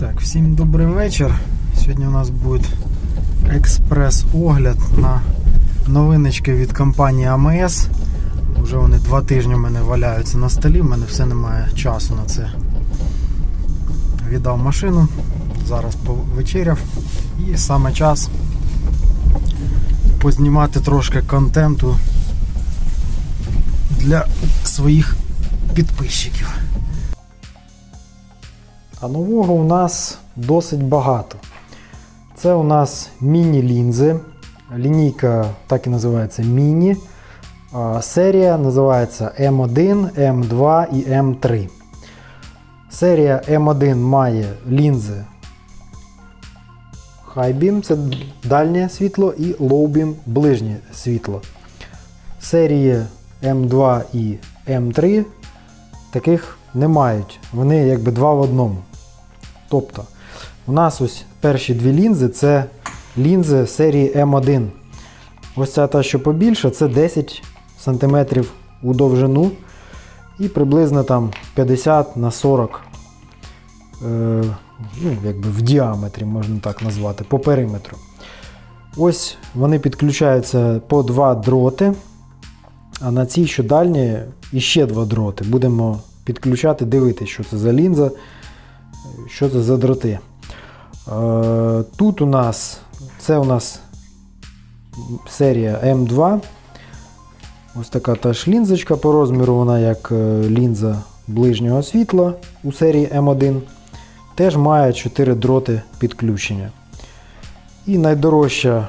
Так, всім добрий вечір. Сьогодні у нас буде експрес-огляд на новиночки від компанії АМС. Уже вони два тижні в мене валяються на столі, в мене все немає часу на це. Віддав машину, зараз повечеряв і саме час познімати трошки контенту для своїх підписчиків. А нового у нас досить багато. Це у нас міні-лінзи. Лінійка так і називається міні. Серія називається М1, М2 і М3. Серія М1 має лінзи High Beam, це дальнє світло, і Low Beam ближнє світло. Серії М2 і М3 таких не мають. Вони якби два в одному. Тобто, у нас ось перші дві лінзи це лінзи серії М1. Ось ця та, що побільше, це 10 см у довжину і приблизно там 50 на 40 е, ну, якби в діаметрі, можна так назвати, по периметру. Ось вони підключаються по два дроти. А на цій що дальні іще два дроти. Будемо підключати, дивитися, що це за лінза, що це за дроти. Е, Тут у нас це у нас серія М2. Ось така та ж лінзочка по розміру, вона як е, лінза ближнього світла у серії М1. Теж має 4 дроти підключення. І найдорожча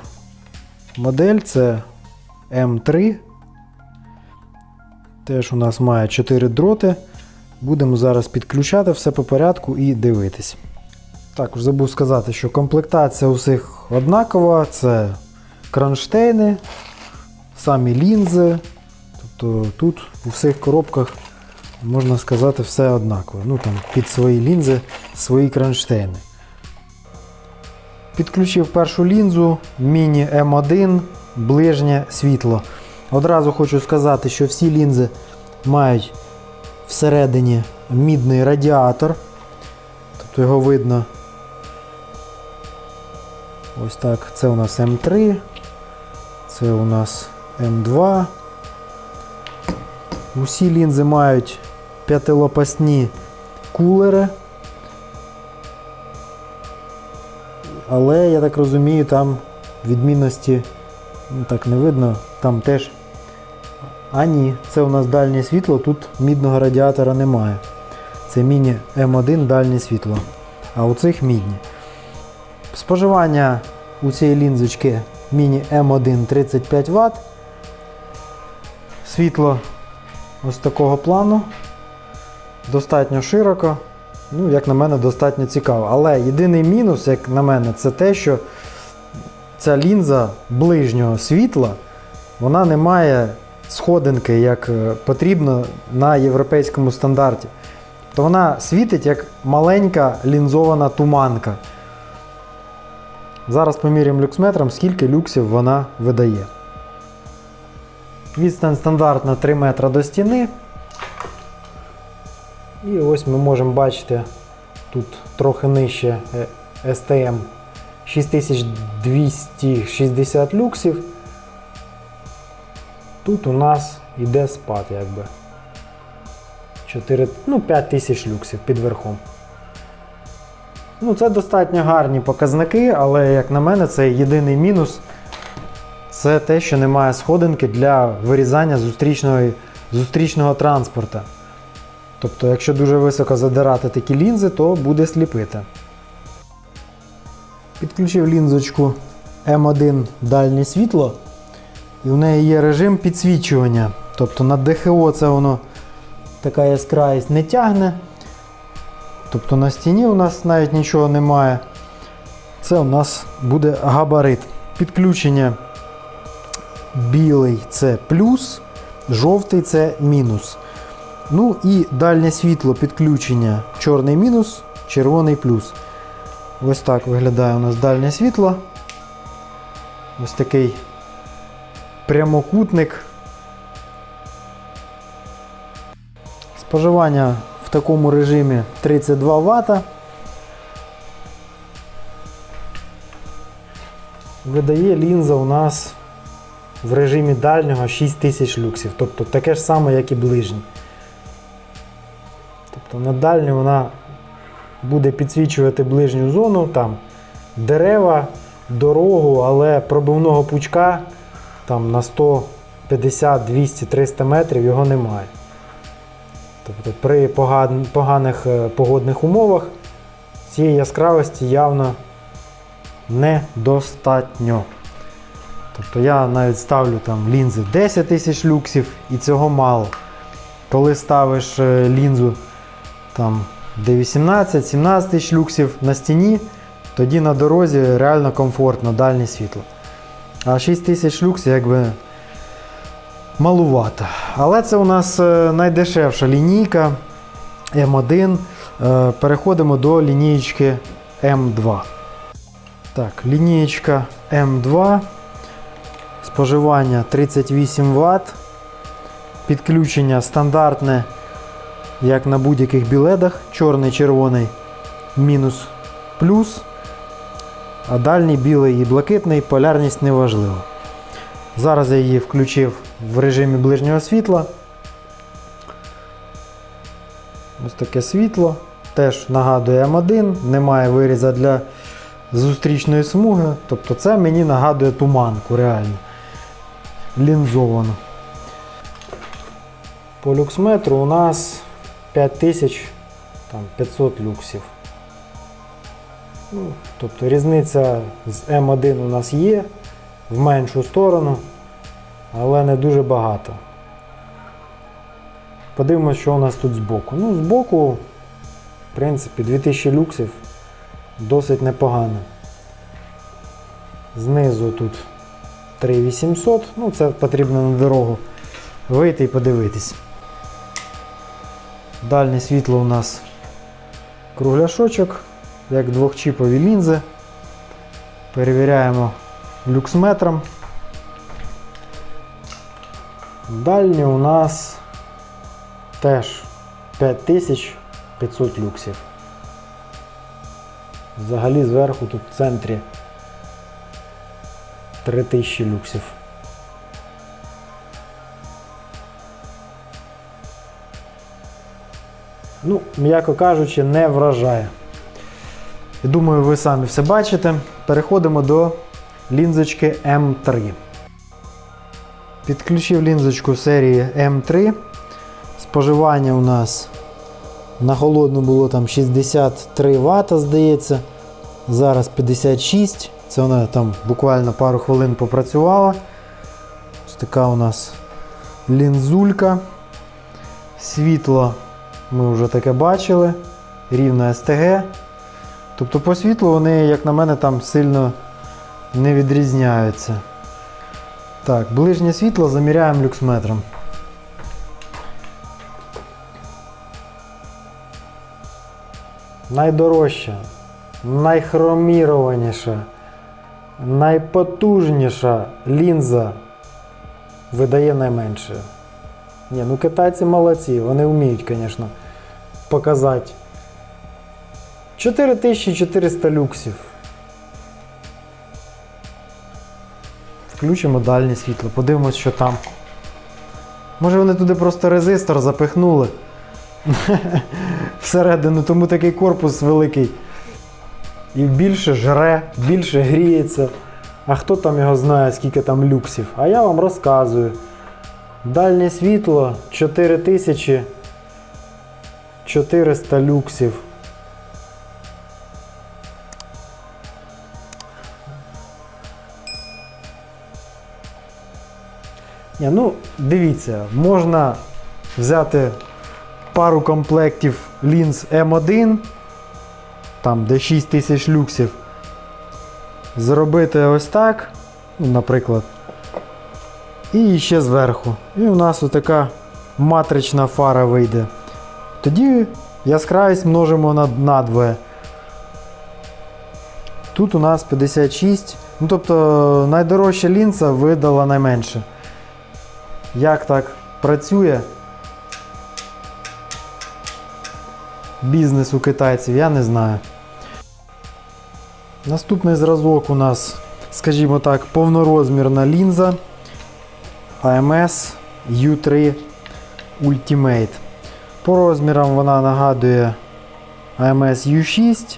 модель це М3. Теж у нас має 4 дроти. Будемо зараз підключати все по порядку і дивитись. Також забув сказати, що комплектація усіх однакова. Це кронштейни, самі лінзи. Тобто тут у всіх коробках, можна сказати, все однакове. Ну там під свої лінзи свої кронштейни. Підключив першу лінзу міні М1 ближнє світло. Одразу хочу сказати, що всі лінзи мають всередині мідний радіатор. Тобто його видно. Ось так. Це у нас М3, це у нас М2. Усі лінзи мають п'ятилопасні кулери. Але, я так розумію, там відмінності ну, так не видно. Там теж. А ні, це у нас дальнє світло, тут мідного радіатора немає. Це міні М1 дальнє світло. А у цих мідні. Споживання у цієї лінзочки міні М1 35 Вт. Світло ось такого плану. Достатньо широко. Ну, як на мене, достатньо цікаво. Але єдиний мінус, як на мене, це те, що ця лінза ближнього світла вона не має сходинки, як е, потрібно на європейському стандарті. То вона світить як маленька лінзована туманка. Зараз поміряємо люксметром, скільки люксів вона видає. Відстань стандартна 3 метра до стіни. І ось ми можемо бачити тут трохи нижче е, STM 6260 люксів. Тут у нас йде спад, якби. 4, ну, 5000 люксів під верхом. Ну, це достатньо гарні показники, але, як на мене, це єдиний мінус. Це те, що немає сходинки для вирізання зустрічного, зустрічного транспорту. Тобто, якщо дуже високо задирати такі лінзи, то буде сліпити. Підключив лінзочку М1 дальнє світло, і в неї є режим підсвічування. Тобто на ДХО це воно така яскравість не тягне. Тобто на стіні у нас навіть нічого немає. Це у нас буде габарит. Підключення білий це плюс, жовтий це мінус. Ну і дальнє світло підключення чорний мінус, червоний плюс. Ось так виглядає у нас дальнє світло. Ось такий прямокутник. Споживання в такому режимі 32 Вт. Видає лінза у нас в режимі дальнього 6000 люксів, тобто таке ж саме, як і ближній. Тобто на дальній вона буде підсвічувати ближню зону, там дерева, дорогу, але пробивного пучка там на 150, 200, 300 метрів його немає. Тобто при поганих е, погодних умовах цієї яскравості явно недостатньо. Тобто я навіть ставлю там лінзи 10 тисяч люксів і цього мало. Коли ставиш е, лінзу там, де 18-17 тисяч люксів на стіні, тоді на дорозі реально комфортно, дальнє світло. А 6 тисяч люксів якби малувато. Але це у нас е, найдешевша лінійка М1. Е, Переходимо до лінієчки М2. Так, лінієчка М2. Споживання 38 Вт. Підключення стандартне, як на будь-яких біледах. Чорний, червоний, мінус, плюс. А дальній білий і блакитний, полярність не важлива. Зараз я її включив в режимі ближнього світла. Ось таке світло. Теж нагадує М1, немає виріза для зустрічної смуги. Тобто це мені нагадує туманку реально. Лінзовану. По люксметру у нас 5500 люксів. Ну, тобто різниця з М1 у нас є в меншу сторону, але не дуже багато. Подивимося, що у нас тут збоку. Ну, збоку, в принципі, 2000 люксів досить непогано. Знизу тут 3800, ну це потрібно на дорогу вийти і подивитись. Дальнє світло у нас кругляшочок, як двохчіпові лінзи. Перевіряємо люксметром. Дальнє у нас теж 5500 люксів. Взагалі зверху тут в центрі 3000 люксів. Ну, м'яко кажучи, не вражає. Думаю, ви самі все бачите. Переходимо до лінзочки М3. Підключив лінзочку серії М3. Споживання у нас на холодну було там 63 Вт, здається. Зараз 56. Це вона там буквально пару хвилин попрацювала. Ось така у нас лінзулька. Світло ми вже таке бачили. Рівно СТГ. Тобто по світлу вони, як на мене, там сильно не відрізняються. Так, ближнє світло заміряємо люксметром. Найдорожча, найхромірованіша, найпотужніша лінза видає найменше. Ні, ну китайці молодці, вони вміють, звісно, показати. 4400 люксів. Включимо дальнє світло, подивимось, що там. Може вони туди просто резистор запихнули всередину, тому такий корпус великий. І більше жре, більше гріється. А хто там його знає, скільки там люксів? А я вам розказую. Дальнє світло 4400 люксів. Ні, ну, дивіться, можна взяти пару комплектів лінз М1, там де 6000 люксів, зробити ось так, ну, наприклад, і ще зверху. І у нас отака матрична фара вийде. Тоді яскравість множимо на, на 2. Тут у нас 56. Ну, тобто найдорожча лінза видала найменше. Як так працює бізнес у китайців, я не знаю. Наступний зразок у нас скажімо так, повнорозмірна лінза AMS U3 Ultimate. По розмірам вона нагадує AMS U6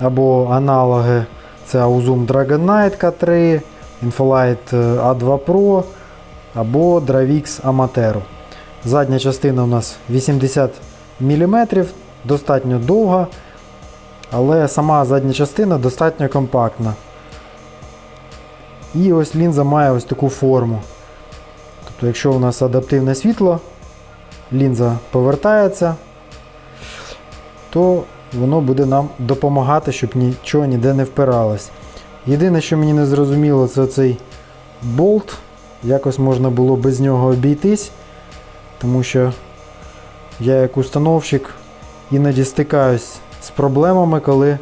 або аналоги це Auzum Dragon Knight K3, Infolight A2 Pro або Dravix Amatero. Задня частина у нас 80 мм, достатньо довга, але сама задня частина достатньо компактна. І ось лінза має ось таку форму. Тобто, якщо у нас адаптивне світло, лінза повертається, то воно буде нам допомагати, щоб нічого ніде не впиралось. Єдине, що мені не зрозуміло, це цей болт. Якось можна було без нього обійтись, тому що я як установщик іноді стикаюсь з проблемами, коли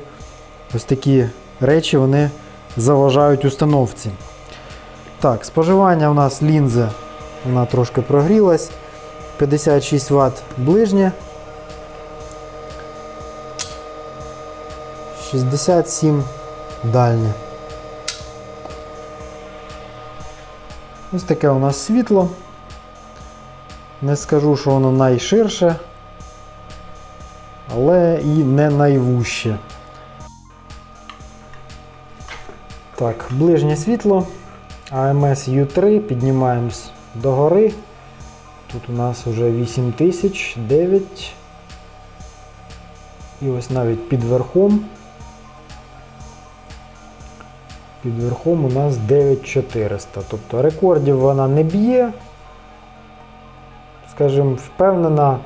ось такі речі вони заважають установці. Так, споживання у нас лінзи, вона трошки прогрілась. 56 Вт ближнє. 67 дальнє. Ось таке у нас світло. Не скажу, що воно найширше, але і не найвуще. Так, ближнє світло. AMS U3, піднімаємось до гори. Тут у нас вже 8000, 9. І ось навіть під верхом. Під верхом у нас 9400. Тобто рекордів вона не б'є. Скажімо, впевнена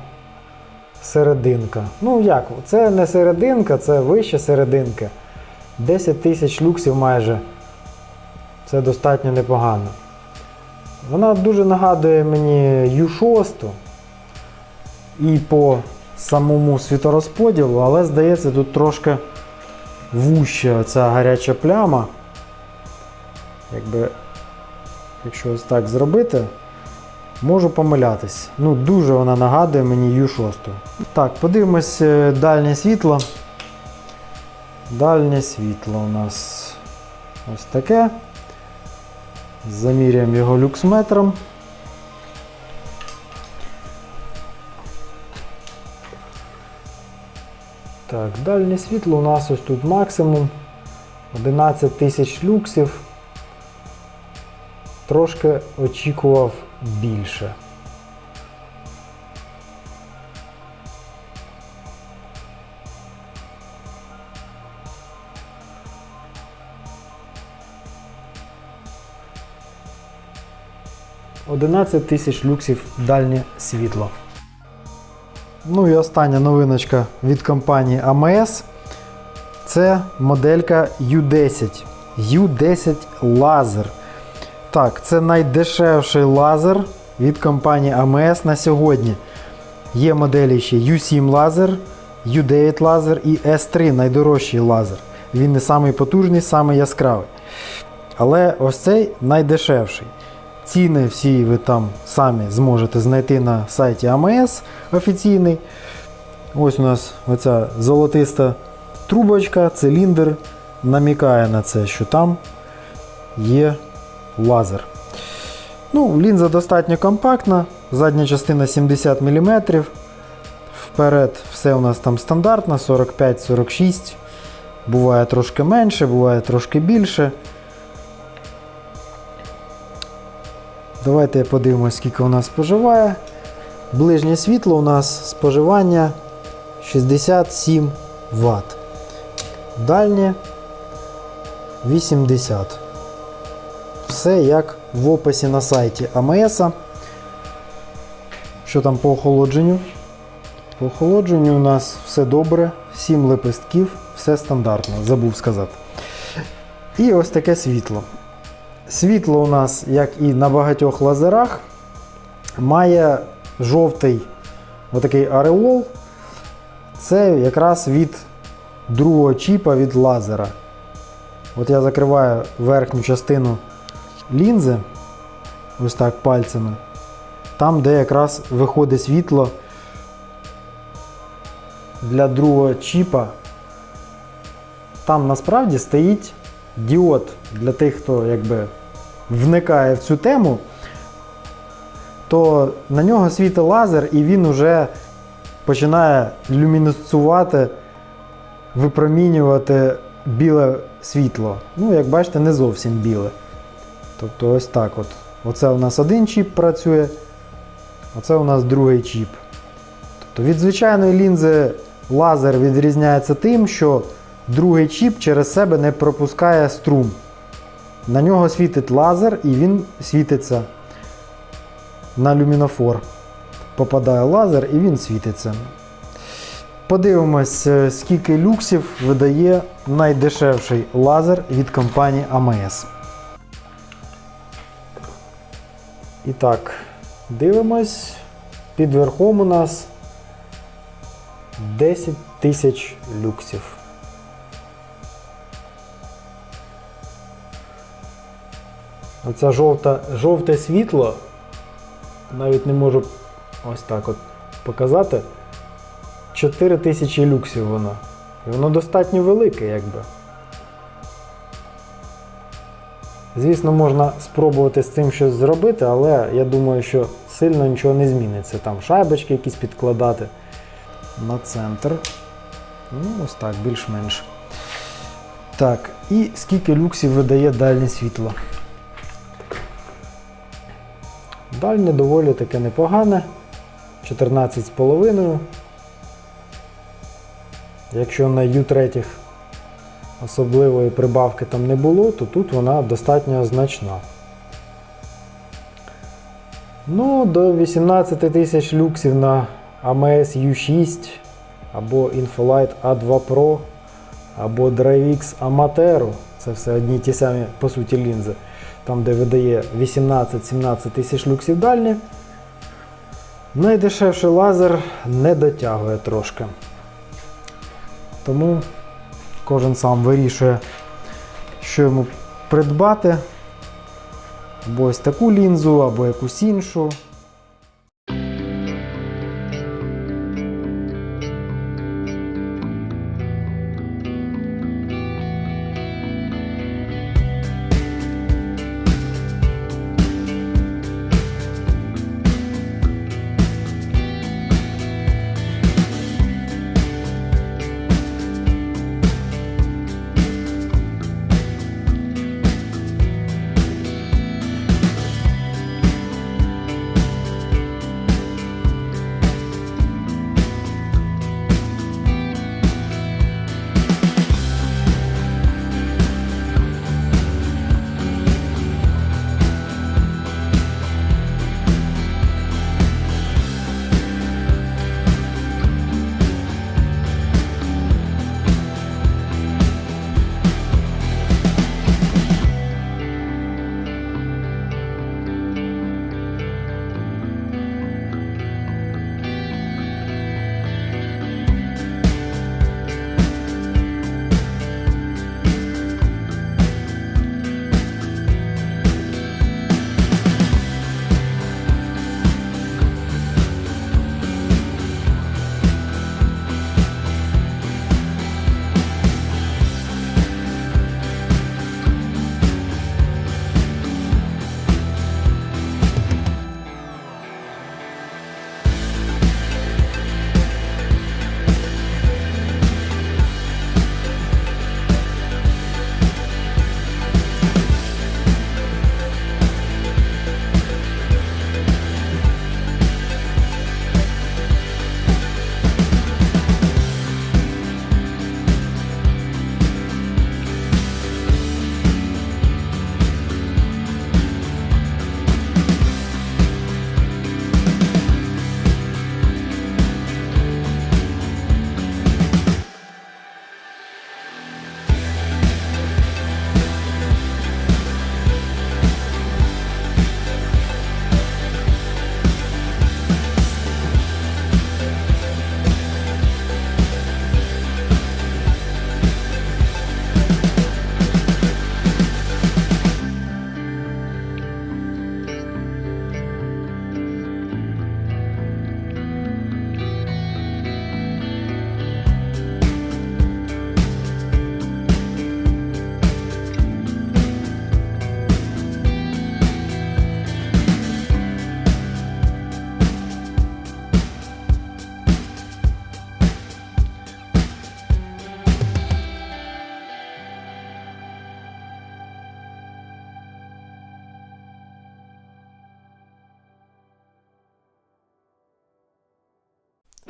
серединка. Ну як, це не серединка, це вища серединка. 10 тисяч люксів майже. Це достатньо непогано. Вона дуже нагадує мені U6 і по самому світорозподілу, але здається, тут трошки вуща оця гаряча пляма. Якби, якщо ось так зробити, можу помилятись. Ну, дуже вона нагадує мені U6. Так, подивимось е, дальнє світло. Дальнє світло у нас ось таке. Заміряємо його люксметром. Так, дальнє світло у нас ось тут максимум 11 тисяч люксів. Трошки очікував більше. Одинадцять тисяч люксів дальнє світло. Ну і остання новиночка від компанії AMS. Це моделька U10. U10 лазер. Так, це найдешевший лазер від компанії AMS на сьогодні. Є моделі ще U7 лазер, U9 лазер і S3 найдорожчий лазер. Він не самий потужний, самий яскравий. Але ось цей найдешевший. Ціни всі ви там самі зможете знайти на сайті AMS офіційний. Ось у нас оця золотиста трубочка, циліндр намікає на це, що там є лазер. Ну, Лінза достатньо компактна, задня частина 70 мм. Вперед все у нас там стандартно, 45-46. Буває трошки менше, буває трошки більше. Давайте подивимось, скільки у нас споживає. Ближнє світло у нас споживання 67 Вт. Дальнє 80. Все як в описі на сайті АМС. Що там по охолодженню? По охолодженню у нас все добре, 7 лепестків, все стандартно, забув сказати. І ось таке світло. Світло у нас, як і на багатьох лазерах, має жовтий отакий ареол. Це якраз від другого чіпа від лазера. От я закриваю верхню частину лінзи, ось так пальцями, там, де якраз виходить світло для другого чіпа, там насправді стоїть діод для тих, хто якби вникає в цю тему, то на нього світить лазер і він вже починає люмінесцувати, випромінювати біле світло. Ну, як бачите, не зовсім біле. Тобто ось так от. Оце у нас один чіп працює, оце у нас другий чіп. Тобто від звичайної лінзи лазер відрізняється тим, що другий чіп через себе не пропускає струм. На нього світить лазер і він світиться на люмінофор. Попадає лазер і він світиться. Подивимось, е, скільки люксів видає найдешевший лазер від компанії AMS. І так, дивимось. Під верхом у нас 10 тисяч люксів. Оця жовта, жовте світло, навіть не можу ось так от показати. 4 тисячі люксів воно. І воно достатньо велике, якби. Звісно, можна спробувати з цим щось зробити, але я думаю, що сильно нічого не зміниться. Там шайбочки якісь підкладати на центр. Ну, ось так, більш-менш. Так, і скільки люксів видає дальнє світло? Дальнє доволі таке непогане. 14,5. Якщо на U3 особливої прибавки там не було, то тут вона достатньо значна. Ну, до 18 тисяч люксів на AMS U6 або Infolight A2 Pro, або DriveX Amatero. Це все одні ті самі, по суті, лінзи. Там, де видає 18-17 тисяч люксів дальні. Найдешевший лазер не дотягує трошки. Тому кожен сам вирішує, що йому придбати. Або ось таку лінзу, або якусь іншу.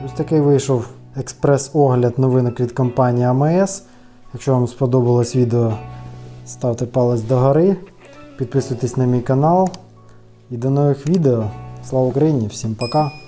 Ось такий вийшов експрес-огляд новинок від компанії АМС. Якщо вам сподобалось відео, ставте палець догори, підписуйтесь на мій канал. І до нових відео. Слава Україні! Всім пока!